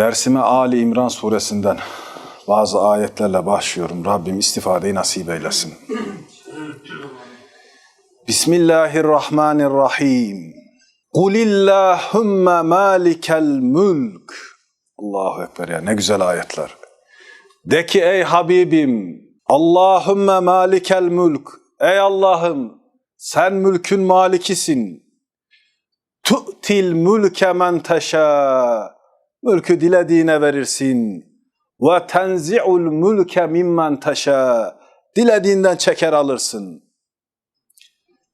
Dersime Ali İmran suresinden bazı ayetlerle başlıyorum. Rabbim istifadeyi nasip eylesin. Bismillahirrahmanirrahim. Kulillahümme malikel mülk. Allahu Ekber ya ne güzel ayetler. De ki ey Habibim, Allahümme malikel mülk. Ey Allah'ım sen mülkün malikisin. Tu'til mülke men teşâ. Mülkü dilediğine verirsin. Ve tenzi'ul mülke mimmen teşâ. Dilediğinden çeker alırsın.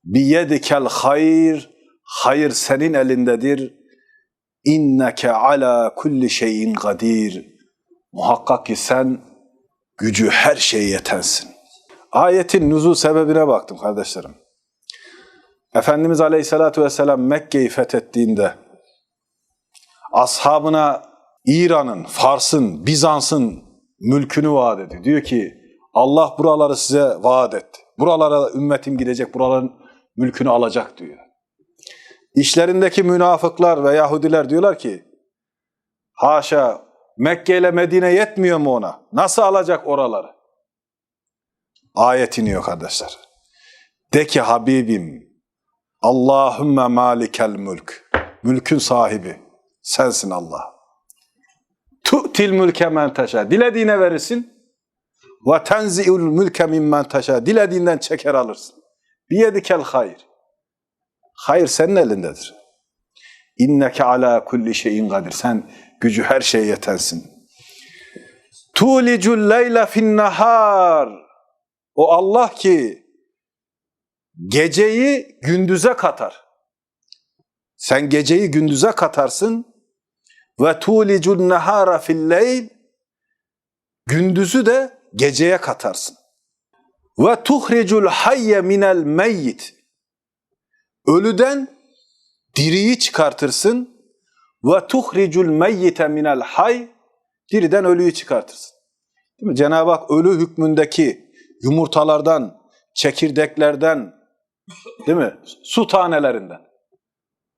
Biyedikel hayr. Hayır senin elindedir. İnneke ala kulli şeyin kadir. Muhakkak ki sen gücü her şeye yetensin. Ayetin nüzul sebebine baktım kardeşlerim. Efendimiz Aleyhisselatü Vesselam Mekke'yi fethettiğinde ashabına İran'ın, Fars'ın, Bizans'ın mülkünü vaat etti. Diyor ki Allah buraları size vaat etti. Buralara ümmetim gidecek, buraların mülkünü alacak diyor. İşlerindeki münafıklar ve Yahudiler diyorlar ki haşa Mekke ile Medine yetmiyor mu ona? Nasıl alacak oraları? Ayet iniyor kardeşler. De ki Habibim Allahümme malikel mülk. Mülkün sahibi. Sensin Allah. Tu'til mülke men teşâ. Dilediğine verirsin. Ve tenzi'ul mülke mimmen teşâ. Dilediğinden çeker alırsın. Biyedikel hayr. Hayır senin elindedir. İnneke ala kulli şeyin kadir. Sen gücü her şeye yetensin. Tulicul leyle fin nahar. O Allah ki geceyi gündüze katar. Sen geceyi gündüze katarsın ve tulicun nahara fil leyl gündüzü de geceye katarsın. Ve tuhricul hayye minel meyyit ölüden diriyi çıkartırsın ve tuhricul meyyite minel hay diriden ölüyü çıkartırsın. Değil mi? Cenab-ı Hak ölü hükmündeki yumurtalardan, çekirdeklerden, değil mi? Su tanelerinden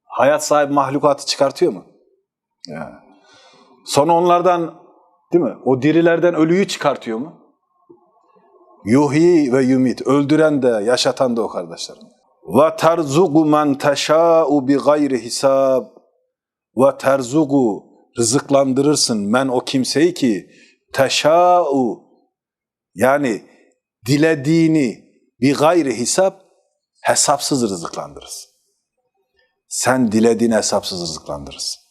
hayat sahibi mahlukatı çıkartıyor mu? Yani. Sonra onlardan değil mi? O dirilerden ölüyü çıkartıyor mu? Yuhyi ve yumit. Öldüren de yaşatan da o kardeşlerim. Ve terzugu men teşâ'u bi gayri hisab. Ve terzugu rızıklandırırsın men o kimseyi ki teşâ'u yani dilediğini bir gayri hesap hesapsız rızıklandırırsın. Sen dilediğini hesapsız rızıklandırırsın.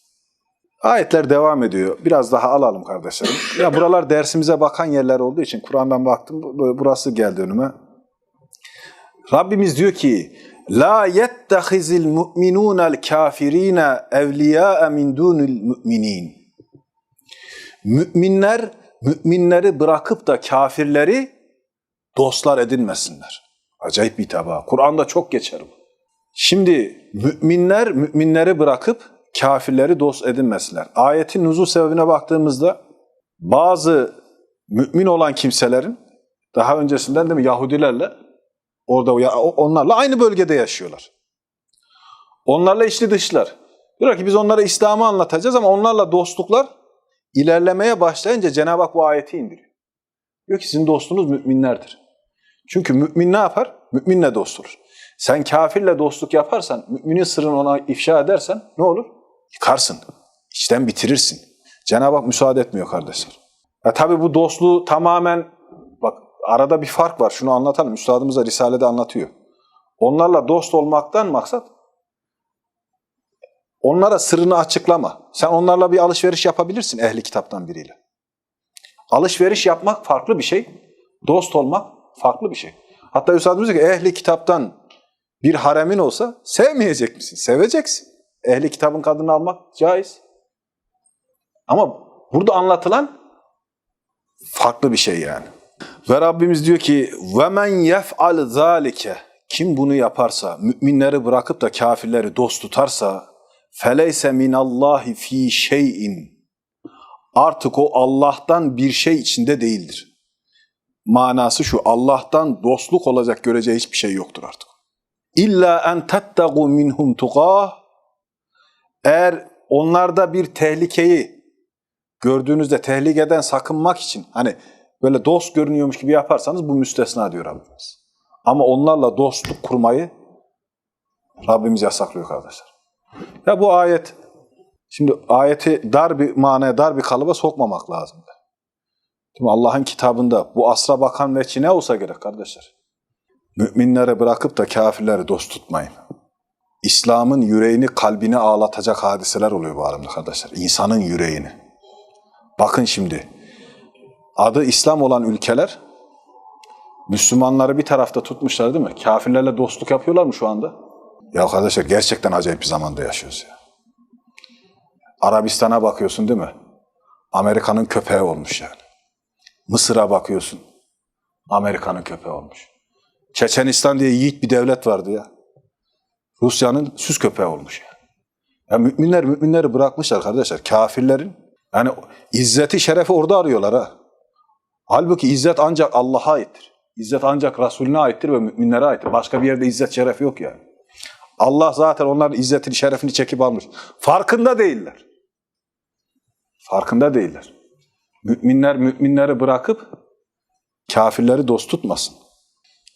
Ayetler devam ediyor. Biraz daha alalım kardeşlerim. Ya buralar dersimize bakan yerler olduğu için Kur'an'dan baktım. Burası geldi önüme. Rabbimiz diyor ki La yettehizil mu'minûnel kafirine evliyâe min dûnil mu'minin. Müminler, müminleri bırakıp da kafirleri dostlar edinmesinler. Acayip bir taba. Kur'an'da çok geçer bu. Şimdi müminler, müminleri bırakıp kafirleri dost edinmesinler. Ayetin nuzul sebebine baktığımızda bazı mümin olan kimselerin daha öncesinden değil mi Yahudilerle orada onlarla aynı bölgede yaşıyorlar. Onlarla içli dışlar. Diyor ki biz onlara İslam'ı anlatacağız ama onlarla dostluklar ilerlemeye başlayınca Cenab-ı Hak bu ayeti indiriyor. Diyor ki sizin dostunuz müminlerdir. Çünkü mümin ne yapar? Müminle dost olur. Sen kafirle dostluk yaparsan, müminin sırrını ona ifşa edersen ne olur? Yıkarsın. İçten bitirirsin. Cenab-ı Hak müsaade etmiyor kardeşler. Ya tabi bu dostluğu tamamen, bak arada bir fark var. Şunu anlatalım. Üstadımız da Risale'de anlatıyor. Onlarla dost olmaktan maksat, onlara sırrını açıklama. Sen onlarla bir alışveriş yapabilirsin ehli kitaptan biriyle. Alışveriş yapmak farklı bir şey. Dost olmak farklı bir şey. Hatta Üstadımız diyor ki ehli kitaptan bir haremin olsa sevmeyecek misin? Seveceksin ehli kitabın kadını almak caiz. Ama burada anlatılan farklı bir şey yani. Ve Rabbimiz diyor ki ve men yef'al zalike kim bunu yaparsa müminleri bırakıp da kafirleri dost tutarsa feleyse minallahi fi şeyin artık o Allah'tan bir şey içinde değildir. Manası şu Allah'tan dostluk olacak göreceği hiçbir şey yoktur artık. İlla en tettegu minhum tukah eğer onlarda bir tehlikeyi gördüğünüzde tehlikeden sakınmak için hani böyle dost görünüyormuş gibi yaparsanız bu müstesna diyor Rabbimiz. Ama onlarla dostluk kurmayı Rabbimiz yasaklıyor kardeşler. Ya bu ayet şimdi ayeti dar bir manaya dar bir kalıba sokmamak lazım. Allah'ın kitabında bu asra bakan veçi ne olsa gerek kardeşler. Müminlere bırakıp da kafirleri dost tutmayın. İslam'ın yüreğini, kalbini ağlatacak hadiseler oluyor bu alemde kardeşler. İnsanın yüreğini. Bakın şimdi, adı İslam olan ülkeler, Müslümanları bir tarafta tutmuşlar değil mi? Kafirlerle dostluk yapıyorlar mı şu anda? Ya kardeşler gerçekten acayip bir zamanda yaşıyoruz ya. Arabistan'a bakıyorsun değil mi? Amerika'nın köpeği olmuş yani. Mısır'a bakıyorsun. Amerika'nın köpeği olmuş. Çeçenistan diye yiğit bir devlet vardı ya. Rusya'nın süs köpeği olmuş yani. Ya müminler müminleri bırakmışlar kardeşler. Kafirlerin yani izzeti şerefi orada arıyorlar ha. Halbuki izzet ancak Allah'a aittir. İzzet ancak Resulüne aittir ve müminlere aittir. Başka bir yerde izzet şeref yok yani. Allah zaten onların izzetini, şerefini çekip almış. Farkında değiller. Farkında değiller. Müminler müminleri bırakıp kafirleri dost tutmasın.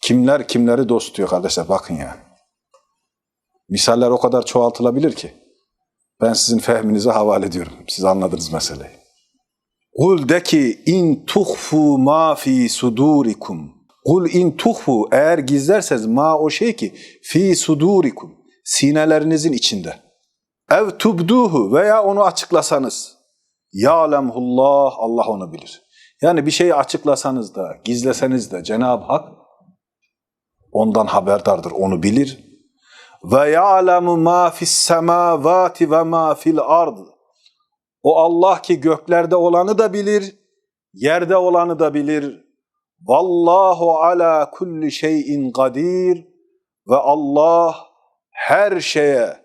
Kimler kimleri dost tutuyor kardeşler bakın yani. Misaller o kadar çoğaltılabilir ki. Ben sizin fehminize havale ediyorum. Siz anladınız meseleyi. Kul de ki in tuhfu ma fi sudurikum. Kul in tuhfu eğer gizlerseniz ma o şey ki fi sudurikum sinelerinizin içinde. Ev tubduhu veya onu açıklasanız. Ya'lemhullah Allah onu bilir. Yani bir şeyi açıklasanız da, gizleseniz de Cenab-ı Hak ondan haberdardır, onu bilir. Ve ya'lemu ma fis semavati ve ma fil ard. O Allah ki göklerde olanı da bilir, yerde olanı da bilir. Vallahu ala kulli şeyin kadir ve Allah her şeye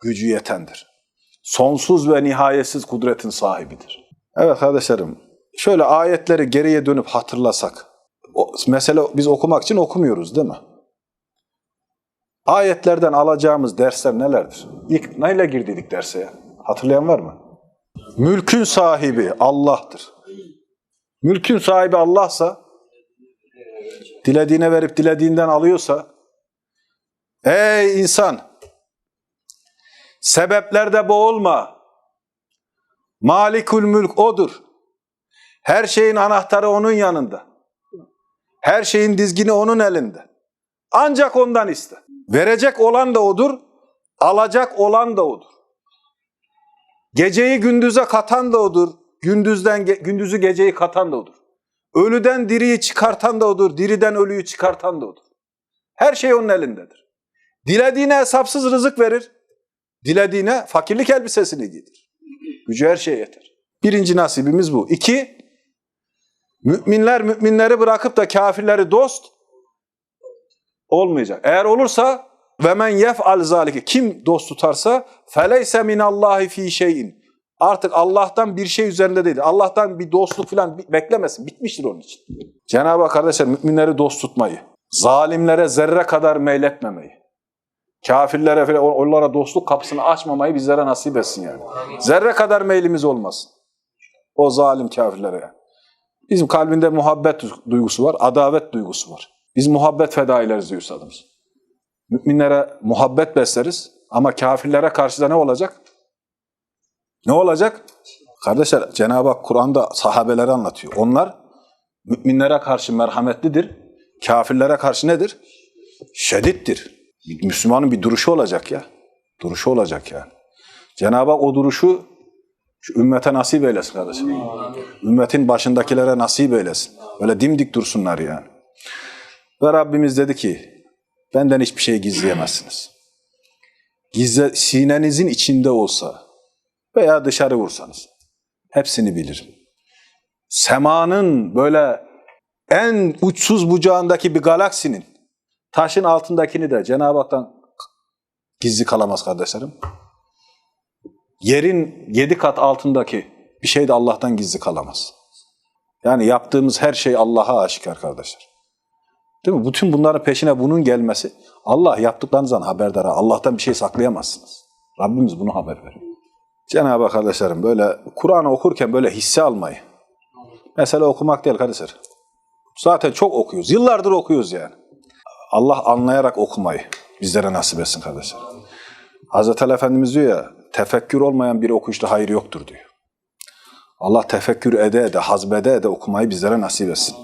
gücü yetendir. Sonsuz ve nihayetsiz kudretin sahibidir. Evet kardeşlerim, şöyle ayetleri geriye dönüp hatırlasak. O, mesela biz okumak için okumuyoruz değil mi? Ayetlerden alacağımız dersler nelerdir? İlk neyle girdik derse ya? Hatırlayan var mı? Mülkün sahibi Allah'tır. Mülkün sahibi Allah'sa, dilediğine verip dilediğinden alıyorsa, ey insan, sebeplerde boğulma. Malikül mülk odur. Her şeyin anahtarı onun yanında. Her şeyin dizgini onun elinde. Ancak ondan iste. Verecek olan da odur, alacak olan da odur. Geceyi gündüze katan da odur, gündüzden gündüzü geceyi katan da odur. Ölüden diriyi çıkartan da odur, diriden ölüyü çıkartan da odur. Her şey onun elindedir. Dilediğine hesapsız rızık verir, dilediğine fakirlik elbisesini giydir. Gücü her şeye yeter. Birinci nasibimiz bu. İki, müminler müminleri bırakıp da kafirleri dost olmayacak. Eğer olursa ve men yef'al zalike kim dost tutarsa feleyse minallahi fi şeyin. Artık Allah'tan bir şey üzerinde değil. Allah'tan bir dostluk falan beklemesin. Bitmiştir onun için. Cenab-ı Hak kardeşler müminleri dost tutmayı, zalimlere zerre kadar meyletmemeyi, kafirlere falan onlara dostluk kapısını açmamayı bizlere nasip etsin yani. Zerre kadar meylimiz olmasın. O zalim kafirlere. Bizim kalbinde muhabbet duygusu var, adavet duygusu var. Biz muhabbet fedaileriz diyor üstadımız. Müminlere muhabbet besleriz ama kafirlere karşı da ne olacak? Ne olacak? Kardeşler Cenab-ı Hak Kur'an'da sahabeleri anlatıyor. Onlar müminlere karşı merhametlidir. Kafirlere karşı nedir? Şedittir. Müslümanın bir duruşu olacak ya. Duruşu olacak yani. Cenab-ı Hak o duruşu şu ümmete nasip eylesin kardeşim. Ümmetin başındakilere nasip eylesin. Böyle dimdik dursunlar yani. Ve Rabbimiz dedi ki, benden hiçbir şey gizleyemezsiniz. Gizle, sinenizin içinde olsa veya dışarı vursanız, hepsini bilirim. Semanın böyle en uçsuz bucağındaki bir galaksinin taşın altındakini de Cenab-ı Hak'tan gizli kalamaz kardeşlerim. Yerin yedi kat altındaki bir şey de Allah'tan gizli kalamaz. Yani yaptığımız her şey Allah'a aşikar kardeşler. Değil mi? Bütün bunların peşine bunun gelmesi Allah yaptıklarınızdan haberdar. Allah'tan bir şey saklayamazsınız. Rabbimiz bunu haber veriyor. Cenab-ı Hak kardeşlerim böyle Kur'an'ı okurken böyle hisse almayı. Mesela okumak değil kardeşler. Zaten çok okuyoruz. Yıllardır okuyoruz yani. Allah anlayarak okumayı bizlere nasip etsin kardeşler. Hazreti Ali Efendimiz diyor ya, tefekkür olmayan bir okuyuşta hayır yoktur diyor. Allah tefekkür ede ede, hazbede ede okumayı bizlere nasip etsin.